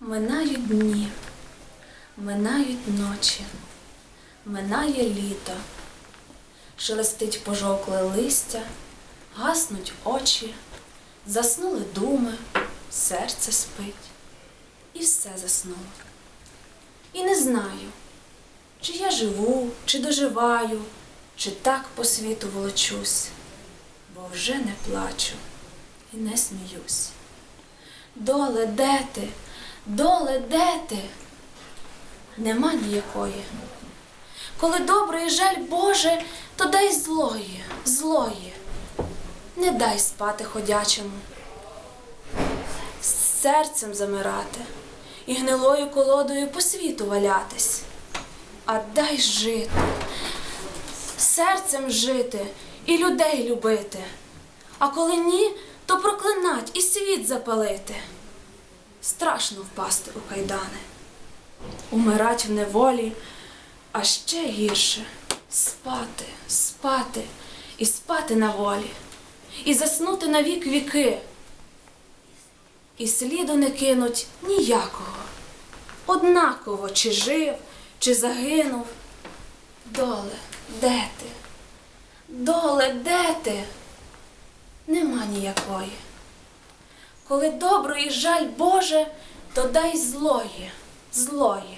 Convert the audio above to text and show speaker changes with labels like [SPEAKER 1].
[SPEAKER 1] Минають дні, минають ночі, минає літо, шелестить пожовкле листя, гаснуть очі, заснули думи, серце спить, і все заснуло. І не знаю, чи я живу, чи доживаю, чи так по світу волочусь, бо вже не плачу і не сміюсь. Доле, де ти? Доле, де ти? Нема ніякої. Коли добрий жаль Боже, то дай злої, злої. Не дай спати ходячому, з серцем замирати і гнилою колодою по світу валятись. А дай жити, серцем жити і людей любити. А коли ні, то проклинать і світ запалити. Страшно впасти у кайдани, умирать в неволі, а ще гірше спати, спати і спати на волі, і заснути на вік віки. І сліду не кинуть ніякого. Однаково, чи жив, чи загинув. Доле, де ти? Доле, де ти? Нема ніякої. Коли доброї жаль Боже, то дай злої, злої.